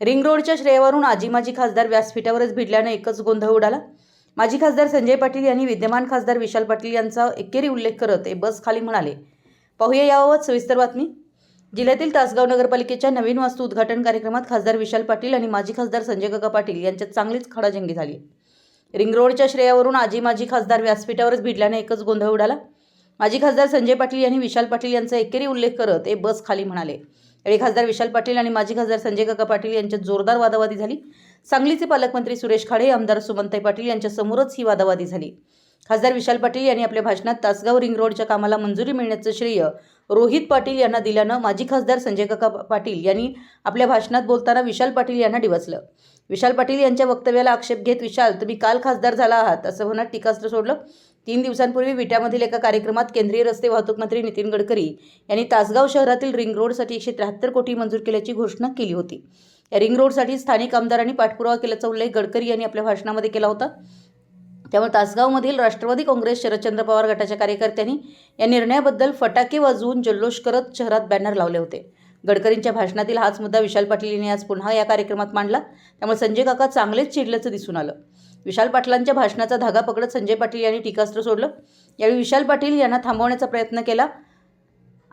Ring रोडच्या श्रेयावरून आजी माजी खासदार व्यासपीठावरच भिडल्यानं एकच गोंधळ उडाला. माजी खासदार संजय पाटील यांनी विद्यमान खासदार विशाल पाटील यांचा एकेरी उल्लेख करत हे बस खाली म्हणाले पाहूया याबाबत सविस्तर बातमी. जिल्ह्यातील तासगाव नगरपालिकेच्या नवीन वास्तू उद्घाटन कार्यक्रमात खासदार विशाल पाटील आणि माजी खासदार संजय काका पाटील यांच्यात चांगलीच खडाजंगी झाली. रिंग रोडच्या श्रेयावरून आजी माजी खासदार व्यासपीठावरच भिडल्याने एकच गोंधळ उडाला. माजी खासदार संजय पाटील यांनी विशाल पाटील यांचा एकेरी उल्लेख करत ए बस खाली म्हणाले यावेळी खासदार विशाल पाटील आणि माजी खासदार संजय काका पाटील यांच्यात जोरदार वादावादी झाली. सांगलीचे पालकमंत्री सुरेश खाडे आमदार सुमनताई पाटील यांच्या समोरच ही वादावादी झाली. खासदार विशाल पाटील यांनी आपल्या भाषणात तासगाव रिंग रोडच्या कामाला मंजुरी मिळण्याचं श्रेय रोहित पाटील यांना दिल्यानं माजी खासदार संजय काका पाटील यांनी आपल्या भाषणात बोलताना विशाल पाटील यांना डिवचलं. विशाल पाटील यांच्या वक्तव्याला आक्षेप घेत विशाल तुम्ही काल खासदार झाला आहात असं म्हणत टीकास्त्र सोडलं. तीन दिवसांपूर्वी विट्यामधील एका कार्यक्रमात केंद्रीय रस्ते वाहतूक मंत्री नितीन गडकरी यांनी तासगाव शहरातील रिंग रोडसाठी एकशे त्र्याहत्तर कोटी मंजूर केल्याची घोषणा केली होती. या रिंग रोडसाठी स्थानिक आमदारांनी पाठपुरावा केल्याचा उल्लेख गडकरी यांनी आपल्या भाषणामध्ये केला होता. त्यामुळे तासगावमधील राष्ट्रवादी काँग्रेस शरदचंद्र पवार गटाच्या कार्यकर्त्यांनी या निर्णयाबद्दल फटाके वाजवून जल्लोष करत शहरात बॅनर लावले होते. गडकरींच्या भाषणातील हाच मुद्दा विशाल पाटील यांनी आज पुन्हा या कार्यक्रमात मांडला. त्यामुळे संजय काका चांगलेच चिडल्याचं दिसून आलं. विशाल पाटलांच्या भाषणाचा धागा पकडत संजय पाटील यांनी टीकास्त्र सोडलं. यावेळी विशाल पाटील यांना थांबवण्याचा प्रयत्न केला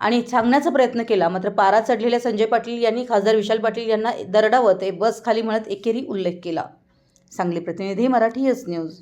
आणि सांगण्याचा प्रयत्न केला. मात्र पारा चढलेल्या संजय पाटील यांनी खासदार विशाल पाटील यांना दरडावत हे बस खाली म्हणत एकेरी उल्लेख केला. सांगली प्रतिनिधी मराठी एस न्यूज.